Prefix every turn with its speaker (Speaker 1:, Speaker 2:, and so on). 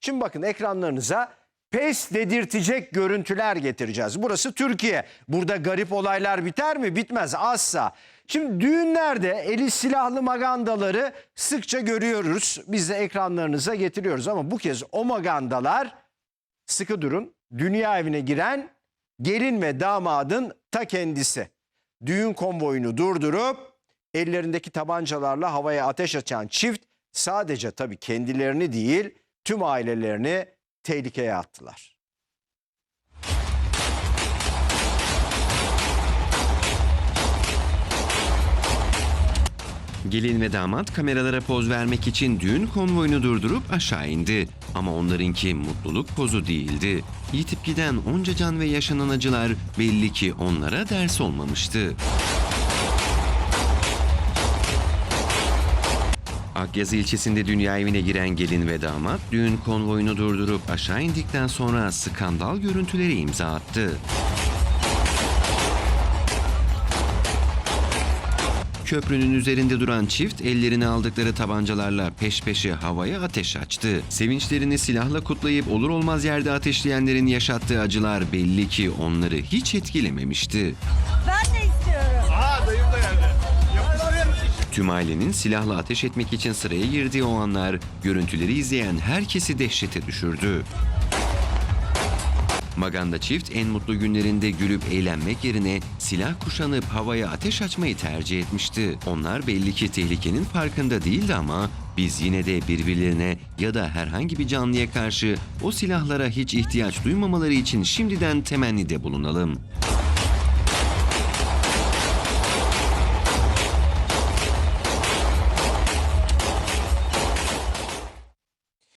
Speaker 1: Şimdi bakın ekranlarınıza pes dedirtecek görüntüler getireceğiz. Burası Türkiye. Burada garip olaylar biter mi? Bitmez asla. Şimdi düğünlerde eli silahlı magandaları sıkça görüyoruz. Biz de ekranlarınıza getiriyoruz ama bu kez o magandalar sıkı durun dünya evine giren gelin ve damadın ta kendisi. Düğün konvoyunu durdurup ellerindeki tabancalarla havaya ateş açan çift sadece tabii kendilerini değil tüm ailelerini tehlikeye attılar.
Speaker 2: Gelin ve damat kameralara poz vermek için düğün konvoyunu durdurup aşağı indi. Ama onlarınki mutluluk pozu değildi. Yitip giden onca can ve yaşanan acılar belli ki onlara ders olmamıştı. Akyazı ilçesinde dünya evine giren gelin ve damat düğün konvoyunu durdurup aşağı indikten sonra skandal görüntüleri imza attı. Köprünün üzerinde duran çift ellerine aldıkları tabancalarla peş peşe havaya ateş açtı. Sevinçlerini silahla kutlayıp olur olmaz yerde ateşleyenlerin yaşattığı acılar belli ki onları hiç etkilememişti.
Speaker 3: Ben
Speaker 2: Tüm ailenin silahla ateş etmek için sıraya girdiği o anlar görüntüleri izleyen herkesi dehşete düşürdü. Maganda çift en mutlu günlerinde gülüp eğlenmek yerine silah kuşanıp havaya ateş açmayı tercih etmişti. Onlar belli ki tehlikenin farkında değildi ama biz yine de birbirlerine ya da herhangi bir canlıya karşı o silahlara hiç ihtiyaç duymamaları için şimdiden temennide bulunalım.